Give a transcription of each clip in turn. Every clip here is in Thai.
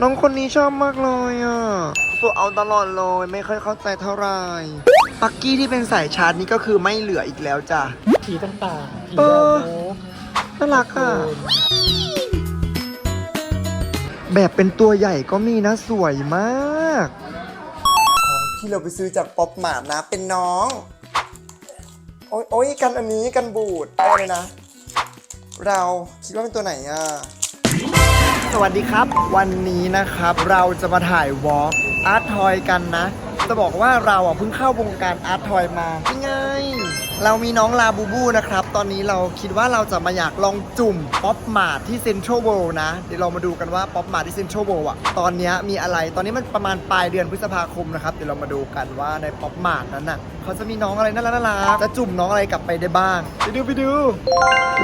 น้องคนนี้ชอบมากเลยอะตัวเอาตลอดเลยไม่ค่อยเข้าใจเท่าไหร่ปักกี้ที่เป็นสายชาร์จนี่ก็คือไม่เหลืออีกแล้วจ้ะ ผีต่างๆผีเอดาอวโมกน่ารักอะ แบบเป็นตัวใหญ่ก็มีนะสวยมากของที่เราไปซื้อจากป๊อปมาร์ทนะเป็นน้อง โอ้ยโอ้ยกันอันนี้กันบูดได้เลยนะ เราคิดว่าเป็นตัวไหนอะ สวัสดีครับ วันนี้นะครับเราจะมาถ่ายวอล์กอาร์ตทอยกันนะ จะบอกว่าเราอะเพิ่งเข้าวงการอาร์ตทอยมาง่าย เรามีน้องลาบูบูนะครับ ตอนนี้เราคิดว่าเราจะมาอยากลองจุ่มป๊อปมาร์ทที่เซ็นทรัลเวิลด์นะ เดี๋ยวเรามาดูกันว่าป๊อปมาร์ทที่เซ็นทรัลเวิลด์อะ ตอนนี้มีอะไร ตอนนี้มันประมาณปลายเดือนพฤษภาคมนะครับ เดี๋ยวเรามาดูกันว่าในป๊อปมาร์ทนั้นน่ะเขาจะมีน้องอะไรน่ารักน่ารักจะจุ่มน้องอะไรกลับไปได้บ้าง ไปดูไปดู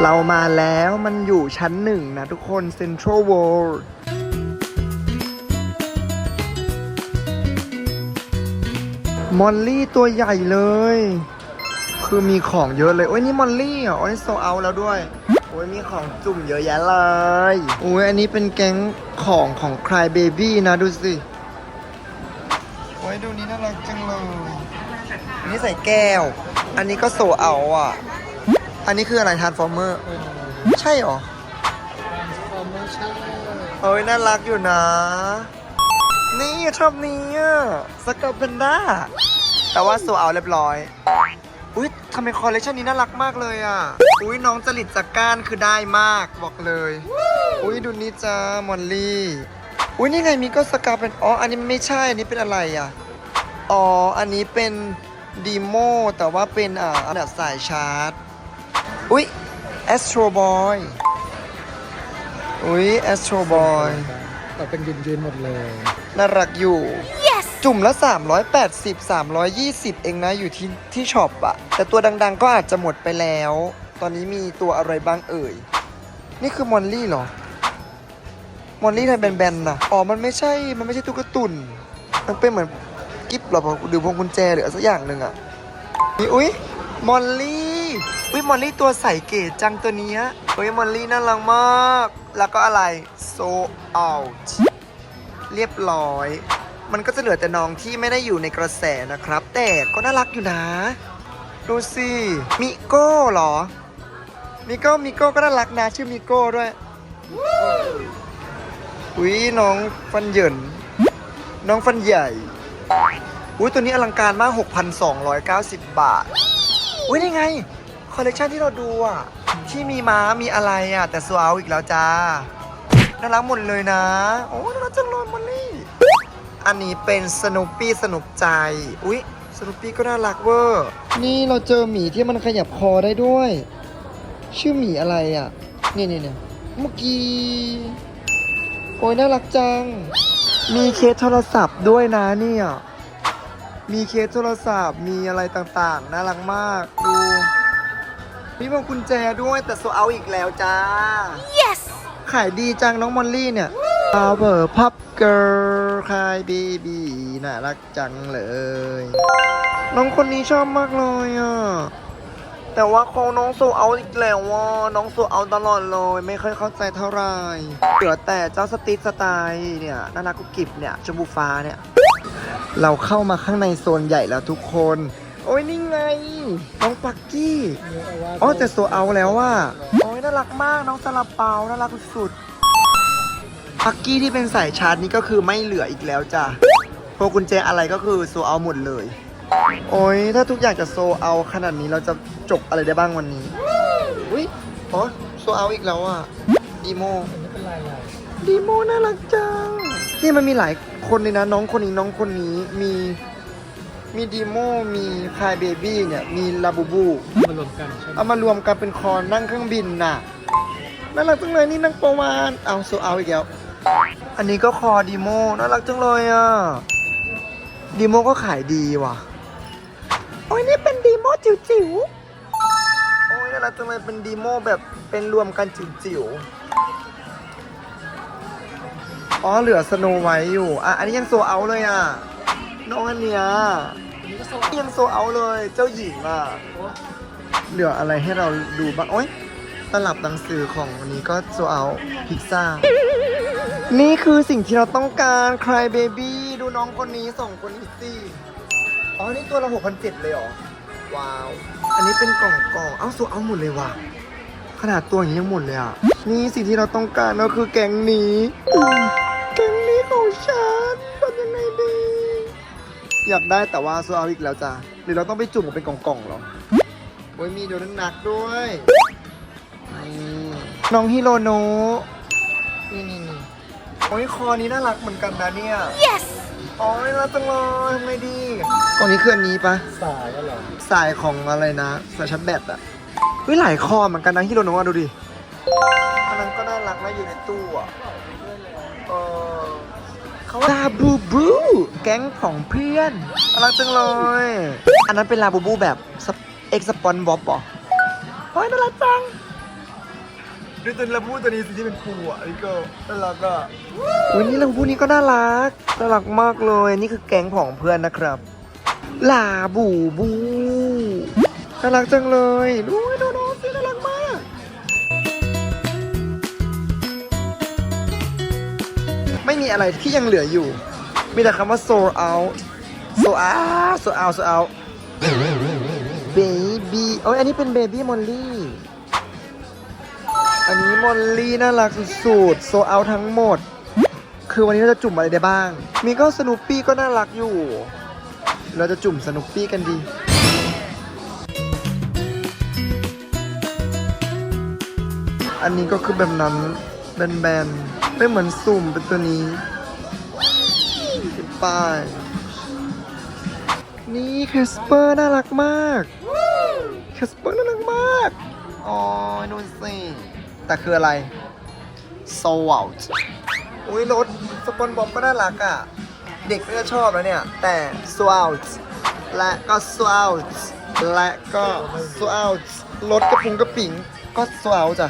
เรามาแล้วมันอยู่ชั้นหนึ่งนะทุกคนเซ็นทรัลเวิลด์มอลลี่ตัวใหญ่เลย คือมีของเยอะเลย โอ้ยนี่มอลลี่อะโอ้ยโซเอาแล้วด้วย โอ้ยมีของจุ่มเยอะแยะเลยโอ้ยอันนี้เป็นแก๊งของของคลายเบบี้นะดูสิ โอ้ยดูนี้น่ารักจังเลยอันนี้ใส่แก้ว อันนี้ก็โซเอาอะ อันนี้คืออะไรทานฟอร์เมอร์เออใช่เหรอฟอร์เมชั่นเอ้ยน่ารักอยู่นะ นี่ชอบนี้อะสกับเพนด้า แต่ว่าโซเอาเรียบร้อย อุ้ยทำไมคอลเลคชันนี้น่ารักมากเลยอะ อุ้ยน้องจริตจากก้านคือได้มากบอกเลย อุ้ยดูนี่จ้ามอลลี่ อุ้ยนี่ไงมีก็สกาเป็นอ๋ออันนี้ไม่ใช่อันนี้เป็นอะไรอะ อ๋ออันนี้เป็นดีโมแต่ว่าเป็นอ่าอันดับสายชาร์จ อุ้ยแอสโตรบอยอุ้ยแอสโตรบอยแต่เป็นยืนยืนๆหมดเลย น่ารักอยู่ จุ่มละ 380 320 เองนะอยู่ที่ที่ช็อปอะแต่ตัวดังๆก็อาจจะหมดไปแล้ว ตอนนี้มีตัวอะไรบ้างเอ่ย นี่คือมอลลี่เหรอ มอลลี่ทำแบนๆนะอ๋อ มันไม่ใช่ มันไม่ใช่ตุ๊กตุนมันเป็นเหมือนกิ๊บหรอหรือพวงกุญแจหรืออะไรสักอย่างหนึ่งอะนี่อุ้ยมอลลี่ อุ้ยมอลลี่ตัวใสเก๋จังตัวนี้อุ้ยมอลลี่น่ารักมาก แล้วก็อะไร so out เรียบร้อย มันก็จะเหลือแต่น้องที่ไม่ได้อยู่ในกระแสนะครับ แต่ก็น่ารักอยู่นะ ดูสิมิโก้เหรอ มิโก้มิโก้ก็น่ารักนะชื่อมิโก้ด้วยอุ้ยน้องฟันเหยินน้องฟันใหญ่อุ้ยตัวนี้อลังการมาก 6,290 บาท อุ้ยนี่ไง คอลเลกชันที่เราดูอะ ที่มีม้ามีอะไรอะ แต่สวเอาอีกแล้วจ้า น่ารักหมดเลยนะ โอ้ น่ารักจังเลยมันนี่ อันนี้เป็นสนุปปี้สนุกใจ อุ๊ยสนุปปี้ก็น่ารักเวอร์ นี่เราเจอหมีที่มันขยับคอได้ด้วย ชื่อหมีอะไรอะนี่นี่เนี่ยเมื่อกี้ โอ้ยน่ารักจัง มีเคสโทรศัพท์ด้วยนะเนี่ย มีเคสโทรศัพท์ มีอะไรต่างๆ น่ารักมาก ดูมีพวงกุญแจด้วยแต่โซเอาอีกแล้วจ้า yes ขายดีจังน้องมอลลี่เนี่ย Power Pop Girl คายบีบีน่ารักจังเลย น้องคนนี้ชอบมากเลยอะ แต่ว่าคงน้องโซเอาอีกแล้วว่าน้องโซเอาตลอดเลย ไม่ค่อยเข้าใจเท่าไหร่เหลือแต่เจ้าสติสไตล์เนี่ยน่ารักกุกิบเนี่ยชมพูฟ้าเนี่ย เราเข้ามาข้างในโซนใหญ่แล้วทุกคน โอ้ยนี่ไง น้องปักกี้อ๋อแต่โซเอาแล้วว่าโอ้ยน่ารักมากน้องซาลาเปาน่ารักสุดๆ ปักกี้ที่เป็นสายชาร์จนี่ก็คือไม่เหลืออีกแล้วจ้ะพวกกุญแจอะไรก็คือโซเอาหมดเลย โอ้ยถ้าทุกอย่างจะโซเอาขนาดนี้เราจะจบอะไรได้บ้างวันนี้ อุ้ยอ๋อโซเอาอีกแล้วอะดีโมไม่เป็นไรอะดีโมน่ารักจัง นี่มันมีหลายคนเลยนะ น้องคนนี้น้องคนนี้มีมีดีโมมีคายเบบี้เนี่ย มีลาบูบูมารวมกันใช่ไหมเอามารวมกันเป็นคอนนั่งเครื่องบินน่ะน่ารักจังเลยนี่นั่งประวานเอาโซเอาอีกแล้ว อันนี้ก็คอดีโมน่ารักจังเลยอะดีโมก็ขายดีว่ะ โอ้ยนี่เป็นดีโมจิ๋วจิ๋วโอ้ยน่ารักจังเลยเป็นดีโมแบบเป็นรวมกันจิ๋วจิ๋วอ๋อเหลือสโนไว้อยู่ อะอันนี้ยังโซเอาเลยอะน้องอันเนี้ยยังโซเอาเลย เจ้าหญิงอะ เหลืออะไรให้เราดูบ้างโอ้ย ตลับหนังสือของวันนี้ก็โซเอาพิซซ่า นี่คือสิ่งที่เราต้องการ Cry Baby ดูน้องคนนี้สองคนนี้สิอ๋อ นี่ตัวละหกพันเจ็ดเลยเหรอ ว้าว อันนี้เป็นกล่องกล่องเอ้าโซเอาหมดเลยว่ะ ขนาดตัวอย่างนี้ยังหมดเลยอะ นี่สิ่งที่เราต้องการก็คือแกงนี้อืมแกงนี้ของฉันทำยังไงดี อยากได้แต่ว่าโซเอาอีกแล้วจ้ะหรือเราต้องไปจุ่มมันเป็นกล่องๆเหรอโอ้ยมีโดนัทหนักด้วย นี่น้องฮิโรโนะนี่นี่นี่โอ้ยคอนี้น่ารักเหมือนกันนะเนี่ย yes อ๋อน่ารักจังเลยทำไงดีกล่องนี้คืออันนี้ปะสายก็เหรอสายของอะไรนะสายชาร์จแบตอะเฮ้ยหลายคอเหมือนกันนะฮิโรโนะอะดูดิอันนั้นก็น่ารักนะอยู่ในตู้อะเออเขาลาบูบู แก๊งของเพื่อนน่ารักจังเลย อันนั้นเป็นลาบูบูแบบเอ็กซ์สปอนบ๊อบเหรอเฮ้ยน่ารักจัง ดูตัวลาบูตัวนี้สิที่เป็นครูอะนี่ก็น่ารักอะวันนี้ลาบูนี้ก็น่ารักน่ารักมากเลย นี่คือแก๊งของเพื่อนนะครับ ลาบูบูน่ารักจังเลยดูดูน้องสิน่ารักมาก ไม่มีอะไรที่ยังเหลืออยู่ มีแต่คำว่า sold out sold out sold out sold out baby โอ้ยอันนี้เป็น baby molly อันนี้มอลลี่น่ารักสุดๆ sold out ทั้งหมด คือวันนี้เราจะจุ่มอะไรได้บ้าง มีก็สนุปปี้ก็น่ารักอยู่ เราจะจุ่มสนุปปี้กันดี อันนี้ก็คือแบบนั้นแบนๆไม่เหมือนสุ่มเป็นตัวนี้ติดป้ายนี่แคสเปอร์น่ารักมากแคสเปอร์น่ารักมาก อ๋อนูนสิ แต่คืออะไร so out อุ้ยรถสปอนบอบก็น่ารักอะ เด็กก็จะชอบแล้วเนี่ย แต่ so out และก็ so out และก็ so out รถกระพุงกระปิงก็ so out จ้ะ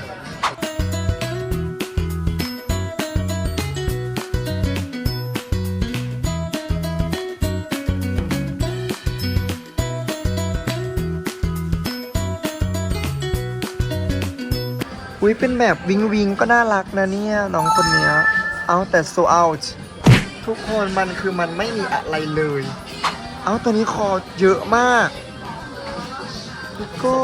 อุ้ยเป็นแบบวิงวิงก็น่ารักนะเนี่ย น้องคนเนี้ย เอาแต่ so out ทุกคนมันคือมันไม่มีอะไรเลย เอาตัวนี้คอเยอะมากพิโก้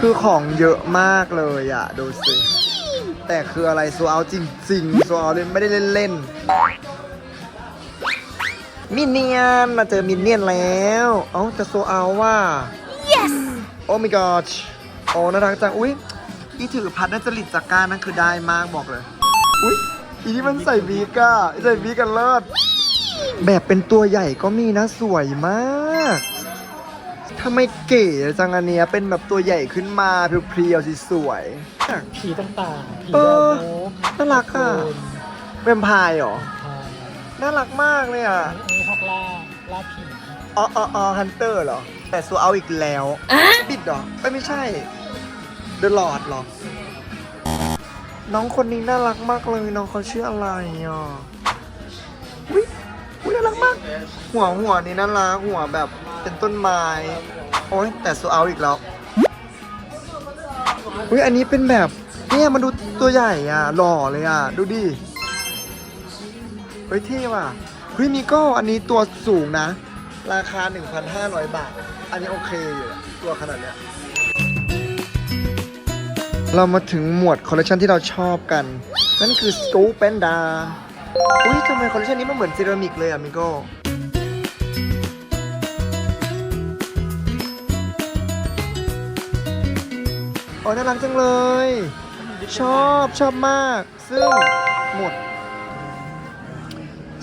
คือของเยอะมากเลยอะดูสิแต่คืออะไรโซเอาจริงๆโซเอาเล่นไม่ได้เล่นๆมินเนียนมาเจอมินเนียนแล้ว เอ้าแต่โซเอาว่า โอ้ my god โอ้น่ารักจัง อุ้ยอีถือพัดน่าจะหลิดจากการนั่นคือได้มากบอกเลย อุ้ยอีที่มันใส่วีกอะใส่วีกันเลิศแบบเป็นตัวใหญ่ก็มีนะสวยมากทำไมเก๋จังอันเนี้ยเป็นแบบตัวใหญ่ขึ้นมาเพรียวๆสิสวยๆผีต่างๆผีเอดาอวโมกน่ารักอะโคลนแวมไพร์เหรอทางน่ารักมากเลยอะเออพวกล่าล่าผีอ๋ออ๋ออ๋อฮันเตอร์เหรอ แต่ซูเอาอีกแล้วบิดเหรอไม่ไม่ใช่ เดอะลอดหรอ น้องคนนี้น่ารักมากเลย น้องเขาชื่ออะไรอะอุ้ยอุ้ยน่ารักมาก หัวหัวนี่น่ารักหัวแบบเป็นต้นไม้ โอ้ยแต่ซูเอาอีกแล้วอุ้ยอันนี้เป็นแบบเนี่ยมันดูตัวใหญ่อะ หล่อเลยอะ ดูดิ เฮ้ยเท่ว่ะ เฮ้ยมีก็อันนี้ตัวสูงนะ ราคา 1,500 บาท อันนี้โอเคอยู่อะตัวขนาดเนี้ย เรามาถึงหมวดคอลเลคชันที่เราชอบกัน นั่นคือ s c o o p a n d a อุ้ยทำไมคอลเลคชันนี้มันเหมือนเซรามิกเลยอะมิโก้โอ้ยน่ารักจังเลย ชอบชอบมาก ซึ่งหมวด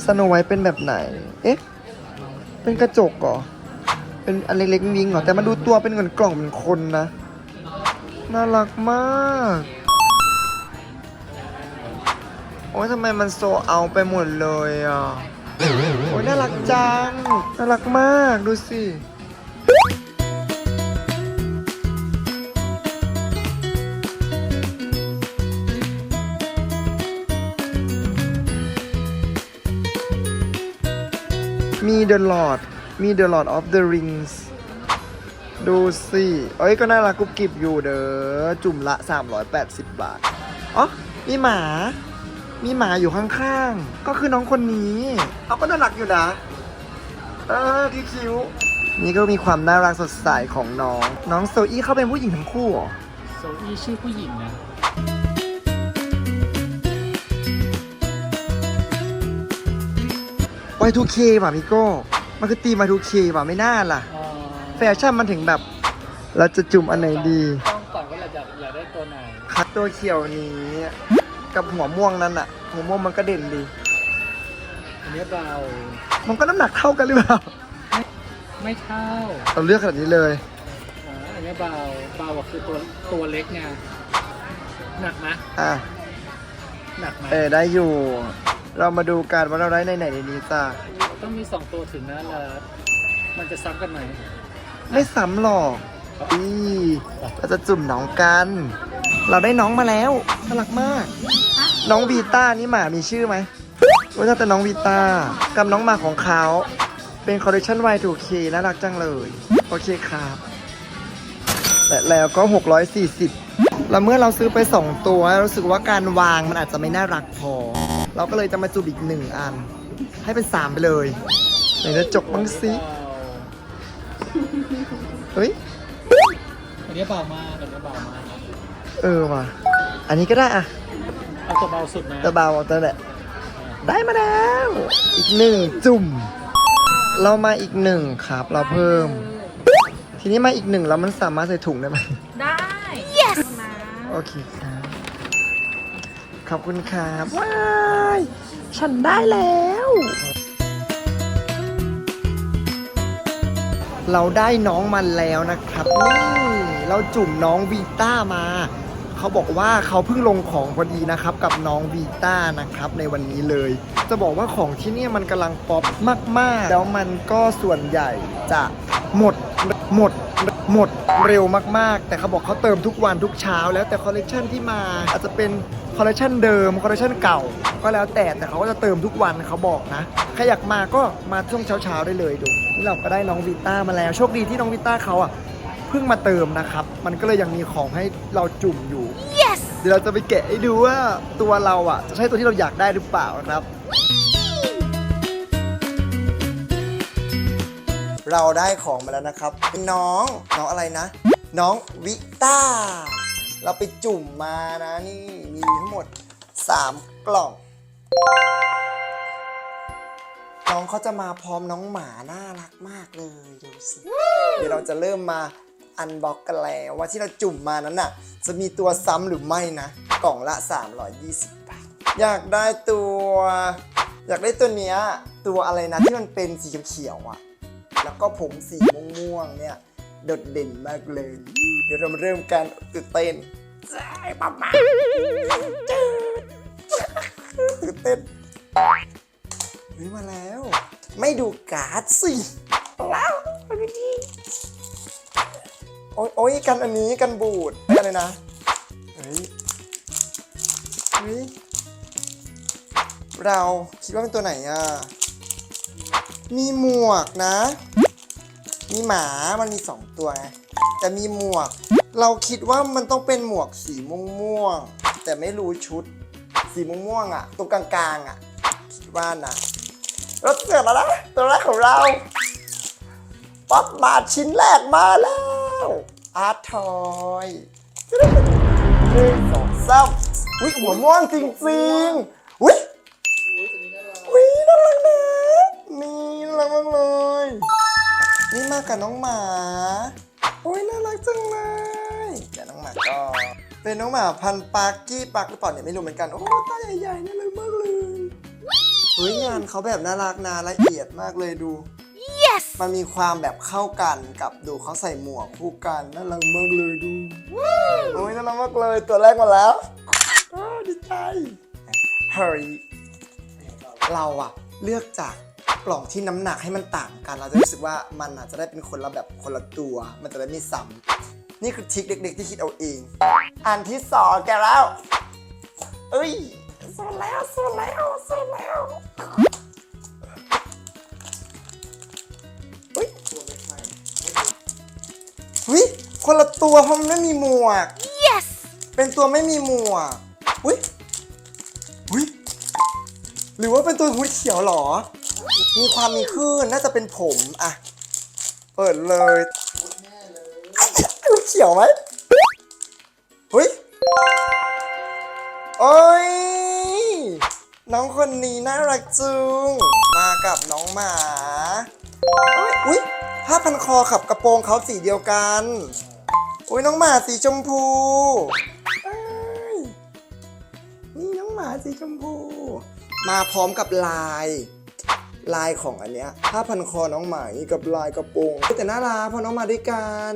สโนไวท์เป็นแบบไหน เอ๊ะ เป็นกระจกเหรอ เป็นอันเล็กๆวิ่งเหรอแต่มาดูตัวเป็นเหมือนกล่องเป็นคนนะ น่ารักมาก โอ้ยทำไมมันโซเอาไปหมดเลยอะ โอ้ยน่ารักจัง น่ารักมากดูสิ มี The Lord มี The Lord of the Rings ดูสิ เอ้ย ก็น่ารักกุบกิบอยู่เด้อ จุ่มละ 380 บาท อ๋อ มีหมา มีหมาอยู่ข้างๆ ก็คือน้องคนนี้เอาก็น่ารักอยู่นะ เออที่คิ้ว นี่ก็มีความน่ารักสดใสของน้อง น้องโซอี้เขาเป็นผู้หญิงทั้งคู่เหรอ โซอี้ชื่อผู้หญิงนะ Y2K ป่ะมิโก้ มันคือตีม Y2K ป่ะไม่น่าล่ะเอ่อแฟชั่นมันถึงแบบ เราจะจุ่มอันไหนดี ต้องก่อนว่าเราจะอยากได้ตัวไหนคัดตัวเขียวนี้ กับหัวม่วงนั้นอะหัวม่วงมันก็เด่นดี อันนี้เบามันก็น้ำหนักเท่ากันหรือเปล่า ไม่เท่าเราเลือกขนาดนี้เลย อ๋ออันนี้เบาเบาอะคือตัวตัวเล็กไงหนักไหมอะ หนักไหมเออได้อยู่ เรามาดูกันว่าเราได้ในไหนในนี้จ้าต้องมีสองตัวถึงนะแล้วมันจะซ้ำกันไหมไม่ซ้ำหรอกอีเราจะจุ่มน้องกัน เราได้น้องมาแล้วน่ารักมาก น้องวีต้านี่หมามีชื่อไหมว่าจะเป็นน้องวีต้ากับน้องหมาของเขาเป็นคอลเลคชัน Y2K น่ารักจังเลย โอเคครับและแล้วก็ 640 แล้วเมื่อเราซื้อไป 2 ตัว รู้สึกว่าการวางมันอาจจะไม่น่ารักพอ เราก็เลยจะมาจุบอีกหนึ่งอัน ให้เป็น3ไปเลยไหนจะจกบ้างสิเบาเฮ้ยอันนี้เบามากอันนี้เบามากเออว่ะอันนี้ก็ได้อะเอาตัวเบาสุดนะตัวเบาตัวแหละได้มาแล้ว อีกหนึ่งจุ่ม เรามาอีกหนึ่งครับ เราเพิ่ม ทีนี้มาอีกหนึ่งแล้วมันสามารถใส่ถุงได้ไหมได้ yes นะโอเคครับ ขอบคุณครับว้ายฉันได้แล้ว เราได้น้องมันแล้วนะครับนี่เราจุ่มน้องวีต้ามา เขาบอกว่าเขาเพิ่งลงของพอดีนะครับ กับน้องวีต้านะครับ ในวันนี้เลย จะบอกว่าของที่เนี่ยมันกำลังป๊อปมาก ๆ แล้วมันก็ส่วนใหญ่จะหมดหมดหมดเร็วมากๆ แต่เขาบอกเขาเติมทุกวันทุกเช้า แล้วแต่คอลเลกชันที่มาอาจจะเป็น คอลเลกชันเดิมคอลเลกชันเก่า ก็แล้วแต่แต่เขาก็จะเติมทุกวันเขาบอกนะใครอยากมาก็มาช่วงเช้าๆได้เลยดูนี่เราก็ได้น้องวีต้ามาแล้ว โชคดีที่น้องวีต้าเขาอะเพิ่งมาเติมนะครับ มันก็เลยยังมีของให้เราจุ่มอยู่ yes เดี๋ยวเราจะไปแกะให้ดูว่าตัวเราอะจะใช่ตัวที่เราอยากได้หรือเปล่านะครับ เราได้ของมาแล้วนะครับเป็นน้องน้องอะไรนะ น้องวิต้า เราไปจุ่มมานะนี่มีทั้งหมด 3 กล่อง น้องเขาจะมาพร้อมน้องหมาน่ารักมากเลยดูสิเดี๋ยวเราจะเริ่มมาอันบ็อกกันแล้วว่าที่เราจุ่มมานั้นน่ะ จะมีตัวซ้ำหรือไม่นะ กล่องละ 320 บาท อยากได้ตัว อยากได้ตัวเนี้ยตัวอะไรนะที่มันเป็นสีเขียวๆอะ แล้วก็ผมสีม่วงๆเนี่ย โดดเด่นมากเลย เดี๋ยวเรามาเริ่มการตื่นเต้นใช่ปั๊มมาตื่นเต้นเฮ้ยมาแล้ว ไม่ดูการ์ดสิแล้วดีโอ้ยโอ้ยกันอันนี้กันบูดไม่อะไรนะเฮ้ยเฮ้ยเราคิดว่าเป็นตัวไหนอะ มีหมวกนะ มีหมามันมีสองตัวไงแต่มีหมวก เราคิดว่ามันต้องเป็นหมวกสีม่วงๆแต่ไม่รู้ชุด สีม่วงๆอะตรงกลางๆอะคิดว่านะรถเสร็จแล้วตัวแรกของเราป๊อปมาชิ้นแรกมาแล้ว อาร์ทอยหนึ่งสองสามอุ้ยหัวม่วงจริงๆอุ้ยอุ้ยน่ารักนะนี่น่ารักมากเลย นี่มากับน้องหมา โอ้ยน่ารักจังเลย เดี๋ยวน้องหมาก็ เป็นน้องหมาพันธุ์ปาร์กี้ปักหรือเปล่าเนี่ยไม่รู้เหมือนกัน โอ้ตาใหญ่ๆน่ารักมากเลย เฮ้ยงานเขาแบบน่ารักนะละเอียดมากเลยดู yes มันมีความแบบเข้ากันกับดูเขาใส่หมวกคู่กันน่ารักมากเลยดู โอ้ยน่ารักมากเลยตัวแรกมาแล้วอ้าวดีใจเฮ้ยเราอะเลือกจาก กล่องที่น้ำหนักให้มันต่างกัน เราจะรู้สึกว่ามันอาจจะได้เป็นคนละแบบคนละตัว มันจะได้ไม่ซ้ำนี่คือทริคเด็ก ๆ ที่คิดเอาเอง อันที่สองแกแล้ว เอ้ยสดแล้วสดแล้วสดแล้วเฮ้ยเฮ้ยคนละตัวเพราะมันไม่มีหมวก Yes! เป็นตัวไม่มีหมวกอุ้ยอุ้ยหรือว่าเป็นตัวหูเขียวเหรอ มีความมีคลื่นน่าจะเป็นผมอะเปิดเลยหูเขียวไหมเฮ้ยโอ้ยน้องคนนี้น่ารักจุงมากับน้องหมาอ้ยอุ้ยผ้าพันคอขับกระโปรงเขาสีเดียวกันอุ้ยน้องหมาสีชมพูนี่น้องหมาสีชมพู มาพร้อมกับลาย ลายของอันเนี้ยผ้าพันคอน้องหมากับลายกระโปรงแต่น่ารักเพราะน้องมาด้วยกัน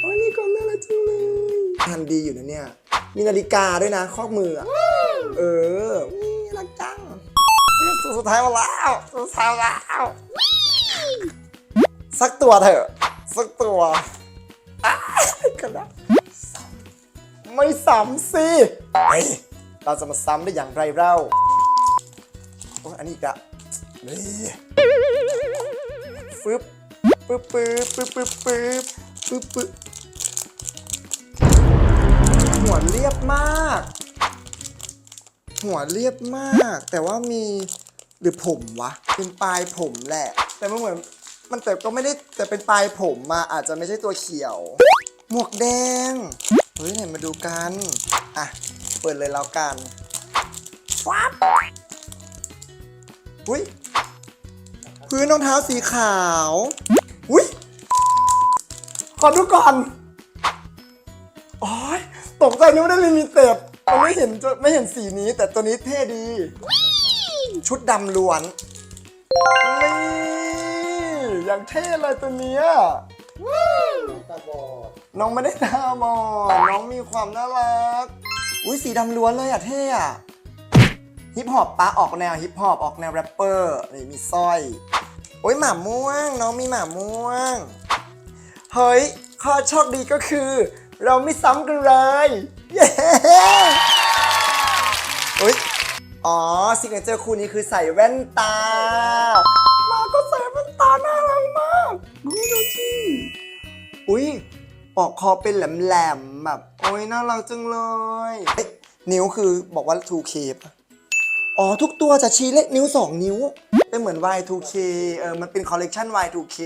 โอ้ยนี่ก็น่ารักจังเลยทันดีอยู่นะเนี่ย มีนาฬิกาด้วยนะข้อมืออะเออนี่รักจังสุดสุดท้ายมาแล้วสุดท้ายแล้วสักตัวเถอะ สักตัวกันนะไม่ซ้ำสิเฮ้ยเราจะมาซ้ำได้อย่างไรเล่าอันนี้อีกละ นี่ฟึบปึ๊บปึ๊บปึ๊บปึ๊บปึ๊บปึ๊บปึ๊บหัวเรียบมาก หัวเรียบมาก แต่ว่ามีหรือผมวะ เป็นปลายผมแหละ แต่มันเหมือนมันแต่ก็ไม่ได้แต่เป็นปลายผมมาอาจจะไม่ใช่ตัวเขียว หมวกแดง เฮ้ยไหนมาดูกัน อะ เปิดเลยแล้วกันฟับ อุ้ยพื้นรองเท้าสีขาว อุ้ยขอดูก่อนโอ้ยตกใจนึกว่าได้ลิมิเต็ดมันไม่เห็นจะไม่เห็นสีนี้ แต่ตัวนี้เท่ดี ชุดดำล้วน นี่ อย่างเท่เลยตัวเนี้ยน้องไม่ได้ตาบอดน้องมีความน่ารัก อุ้ยสีดำล้วนเลยอะเท่อะ ฮิปฮอปปะออกแนวฮิปฮอปออกแนวแรปเปอร์นี่มีสร้อย โอ้ยหมาม่วงน้องมีหมาม่วง เฮ้ยข้อโชคดีก็คือ เราไม่ซ้ำกันเลย เย้เฮ้ยอ๋อซิกเนเจอร์คู่นี้คือใส่แว่นตา มาก็ใส่แว่นตาน่ารักมากดูดูสิอุ้ยปอกคอเป็นแหลมๆแบบโอ้ยน่ารักจังเลย นิ้วคือบอกว่า 2K ปะ อ๋อ ทุกตัวจะชี้เลขนิ้ว 2 นิ้ว เป็นเหมือน Y2K เออ มันเป็นคอลเลกชัน Y2K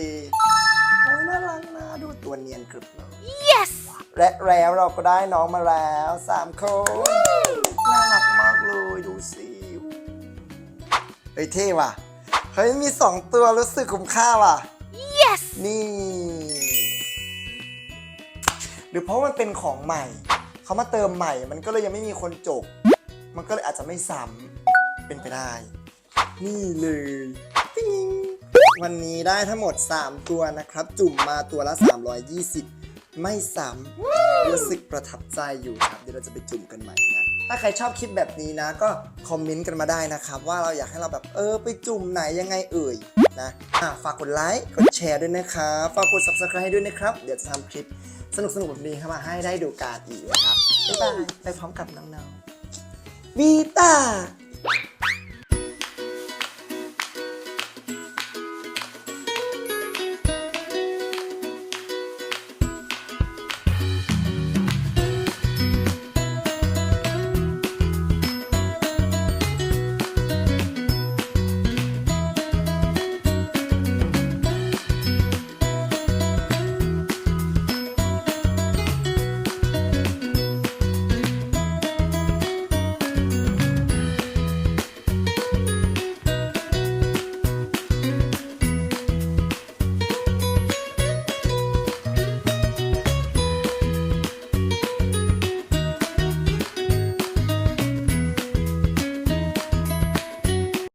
โอ้ยน่ารักนะ ดูตัวเนียนกรึบเลย Yes! และแล้วเราก็ได้น้องมาแล้วสามคน น่ารักมากเลย ดูสิเฮ้ยเท่ว่ะ เฮ้ย มีสองตัวรู้สึกคุ้มค่าว่ะ Yes! นี่ หรือเพราะมันเป็นของใหม่ เขามาเติมใหม่ มันก็เลยยังไม่มีคนจบมันก็เลยอาจจะไม่ซ้ำ เป็นไปได้ นี่เลยปิ๊งวันนี้ได้ทั้งหมด 3 ตัวนะครับ จุ่มมาตัวละ 320 ไม่ซ้ำรู้สึกประทับใจอยู่ครับ เดี๋ยวเราจะไปจุ่มกันใหม่นะ ถ้าใครชอบคลิปแบบนี้นะ ก็คอมเมนต์กันมาได้นะครับ ว่าเราอยากให้เราแบบเออไปจุ่มไหนยังไงเอ่ยนะะฝากกดไลค์ กดแชร์ด้วยนะครับฝากกด subscribe ให้ด้วยนะครับ เดี๋ยวจะทำคลิปสนุกๆแบบนี้เข้ามาให้ได้ดูกันอีกนะครับ บ๊ายบาย ไปพร้อมกับน้องๆวีตา